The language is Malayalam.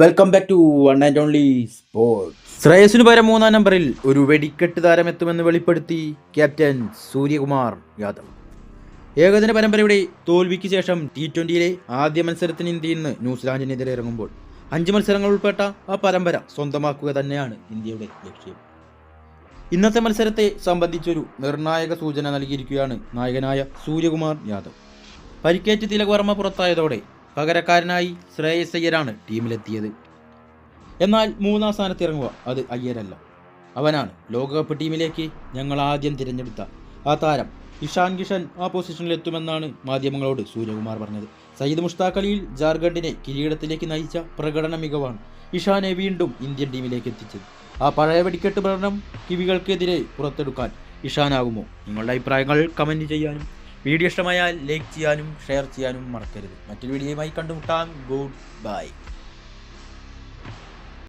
Welcome back to one and only sports ശ്രേയസിന് പകരം മൂന്നാം നമ്പറിൽ ഒരു വെടിക്കെട്ട് താരം എത്തുമെന്ന് വെളിപ്പെടുത്തി ക്യാപ്റ്റൻ സൂര്യകുമാർ യാദവ്. ഏകദിന പരമ്പരയുടെ തോൽവിക്ക് ശേഷം ടി ട്വന്റിയിലെ ആദ്യ മത്സരത്തിന് ഇന്ത്യ ഇന്ന് ന്യൂസിലാൻഡിനെതിരെ ഇറങ്ങുമ്പോൾ അഞ്ച് മത്സരങ്ങൾ ഉൾപ്പെട്ട ആ പരമ്പര സ്വന്തമാക്കുക തന്നെയാണ് ഇന്ത്യയുടെ ലക്ഷ്യം. ഇന്നത്തെ മത്സരത്തെ സംബന്ധിച്ചൊരു നിർണായക സൂചന നൽകിയിരിക്കുകയാണ് നായകനായ സൂര്യകുമാർ യാദവ്. പരിക്കേറ്റ് തിലക് വർമ്മ പുറത്തായതോടെ പകരക്കാരനായി ശ്രേയസ് അയ്യരാണ് ടീമിലെത്തിയത്. എന്നാൽ മൂന്നാം സ്ഥാനത്ത് ഇറങ്ങുക അത് അയ്യരല്ല. അവനാണ് ലോകകപ്പ് ടീമിലേക്ക് ഞങ്ങൾ ആദ്യം തിരഞ്ഞെടുത്ത. ആ താരം ഇഷാൻ കിഷൻ ആ പൊസിഷനിൽ എത്തുമെന്നാണ് മാധ്യമങ്ങളോട് സൂര്യകുമാർ പറഞ്ഞത്. സയ്യിദ് മുഷ്താഖ് അലിയിൽ ജാർഖണ്ഡിനെ കിരീടത്തിലേക്ക് നയിച്ച പ്രകടന മികവാണ് ഇഷാനെ വീണ്ടും ഇന്ത്യൻ ടീമിലേക്ക് എത്തിച്ചത്. ആ പഴയ വെടിക്കെട്ട് പ്രകടനം കിവികൾക്കെതിരെ പുറത്തെടുക്കാൻ ഇഷാനാകുമോ? നിങ്ങളുടെ അഭിപ്രായങ്ങൾ കമന്റ് ചെയ്യാനും വീഡിയോ ഇഷ്ടമായാൽ ലൈക്ക് ചെയ്യാനും ഷെയർ ചെയ്യാനും മറക്കരുത്. മറ്റൊരു വീഡിയോയുമായി കണ്ടുമുട്ടാം. Good bye.